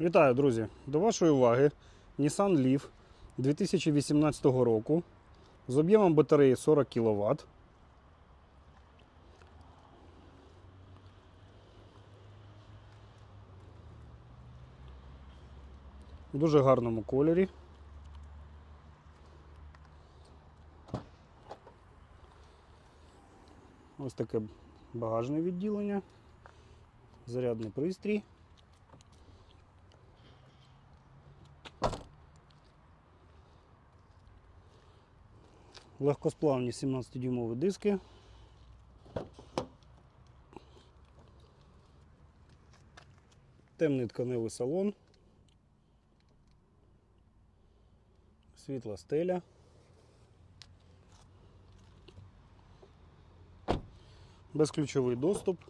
Вітаю, друзі! До вашої уваги Nissan Leaf 2018 року з об'ємом батареї 40 кВт. В дуже гарному кольорі. Ось таке багажне відділення, зарядний пристрій. Легкосплавні 17-дюймові диски. Темний тканевий салон. Світла стеля. Безключовий доступ.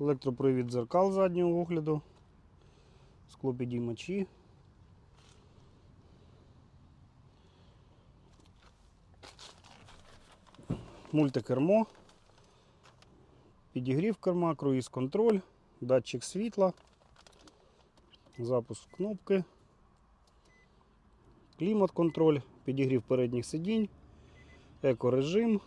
Електропривід дзеркал заднього огляду. Склопідіймачі. Мультикермо, підігрів керма, круїз контроль, датчик світла, запуск кнопки, клімат контроль, підігрів передніх сидінь, екорежим,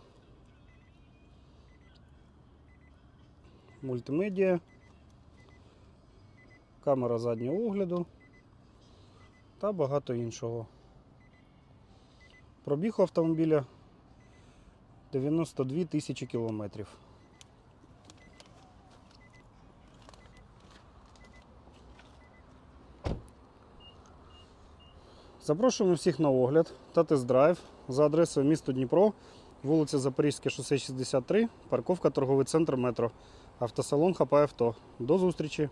мультимедіа, камера заднього огляду та багато іншого. Пробіг автомобіля 92 тисячі кілометрів. Запрошуємо всіх на огляд та тест-драйв за адресою місто Дніпро, вулиця Запорізьке, шосе 63, парковка торговий центр метро, автосалон Хапай Авто. До зустрічі!